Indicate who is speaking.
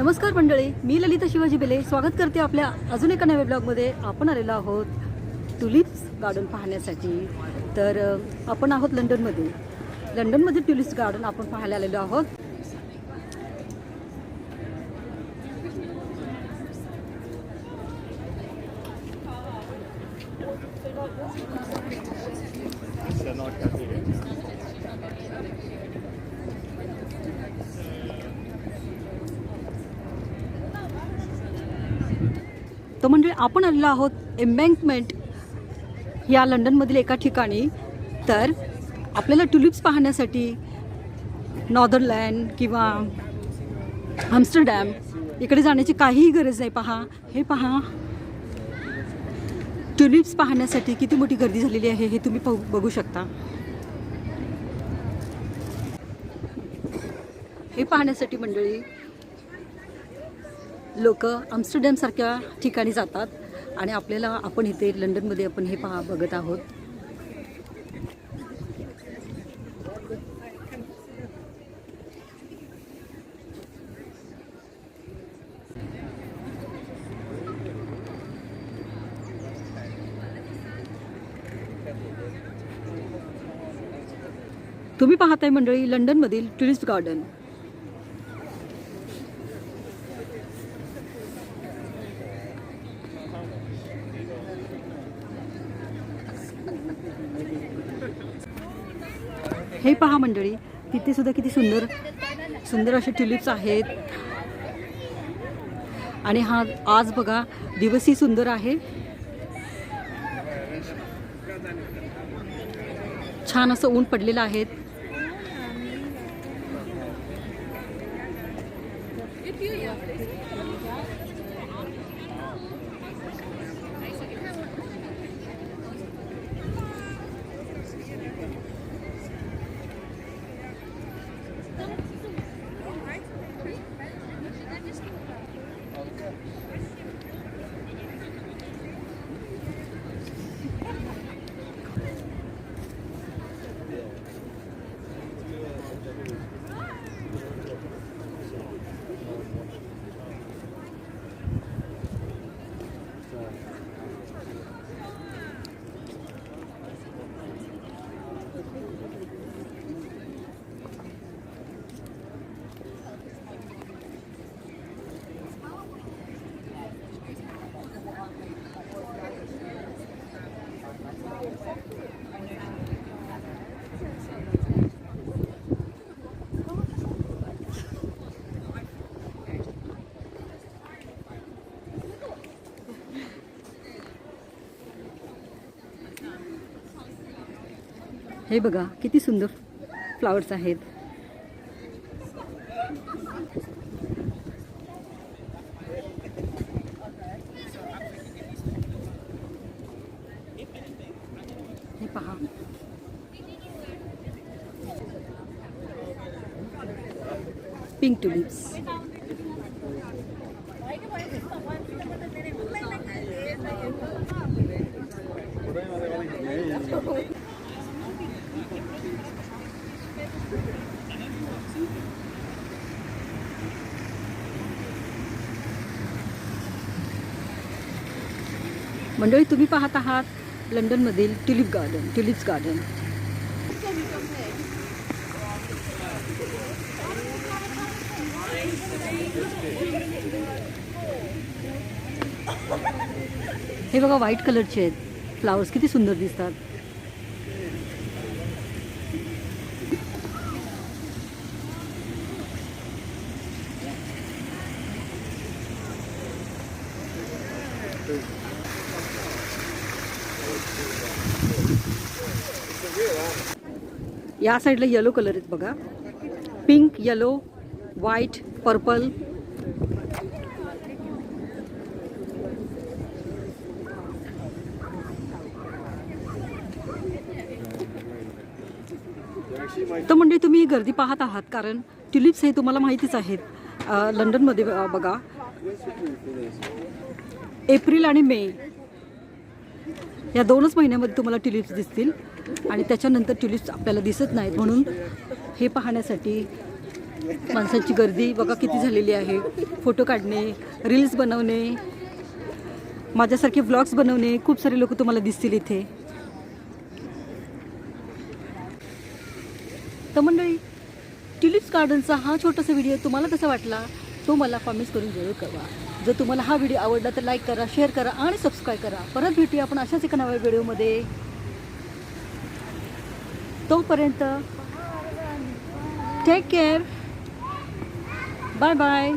Speaker 1: नमस्कार मंडळी मी ललिता शिवाजी बेले. स्वागत करते आपल्या अजून एका नव्या ब्लॉगमध्ये. आपण आलेलो आहोत ट्युलिप्स गार्डन पाहण्यासाठी. तर आपण आहोत लंडनमध्ये. लंडनमध्ये ट्युलिप्स गार्डन आपण पाहायला आलेलो आहोत. म्हणजे आपण आलेलो आहोत एम्बँकमेंट या लंडनमधील एका ठिकाणी. तर आपल्याला ट्युलिप्स पाहण्यासाठी नॉदरलँड किंवा आम्स्टरडॅम इकडे जाण्याची काहीही गरज नाही. पहा हे पहा. ट्युलिप्स पाहण्यासाठी किती मोठी गर्दी झालेली आहे हे तुम्ही पाहू बघू शकता. हे पाहण्यासाठी मंडळी लोक आमस्टरडॅमसारख्या ठिकाणी जातात आणि आपल्याला आपण इथे लंडनमध्ये आपण हे पहा बघत आहोत. तुम्ही पाहताय मंडळी लंडनमधील टुरिस्ट गार्डन. हे पहा मंडळी तिथे सुद्धा किती सुंदर सुंदर असे ट्युलिप्स आहेत. आणि हा आज बघा दिवसही सुंदर आहे. छान असं ऊन पडलेलं आहे. हे बघा किती सुंदर फ्लावर्स आहेत. हे पहा. पिंक टुलिप्स मंडळी तुम्ही पाहत आहात लंडनमधील ट्युलिप गार्डन ट्युलिप्स गार्डन. हे बघा व्हाईट कलरचे आहेत. फ्लावर्स किती सुंदर दिसतात. या साईडला येलो कलर आहेत बघा. पिंक येलो व्हाईट पर्पल तर म्हणजे तुम्ही गर्दी पाहत आहात कारण ट्युलिप्स हे तुम्हाला माहितीच आहेत. लंडनमध्ये ब- बघा. एप्रिल आणि मे या दोनच महिन्यामध्ये तुम्हाला ट्युलिप्स दिसतील आणि त्याच्यानंतर ट्युलिप्स आपल्याला दिसत नाहीत. म्हणून हे पाहण्यासाठी माणसांची गर्दी बघा किती झालेली आहे. फोटो काढणे रील्स बनवणे माझ्यासारखे व्लॉग्स बनवणे खूप सारे लोक तुम्हाला दिसतील इथे. तर मंडळी ट्युलिप्स गार्डनचा हा छोटासा व्हिडिओ तुम्हाला कसा वाटला तो मला कॉमेंट्स करून जरूर कळवा. जर तुम्हाला हा व्हिडिओ आवडला तर लाईक करा शेअर करा आणि सबस्क्राईब करा. परत भेटूया आपण अशाच एका नव्या व्हिडिओमध्ये. तोपर्यंत टेक केअर बाय बाय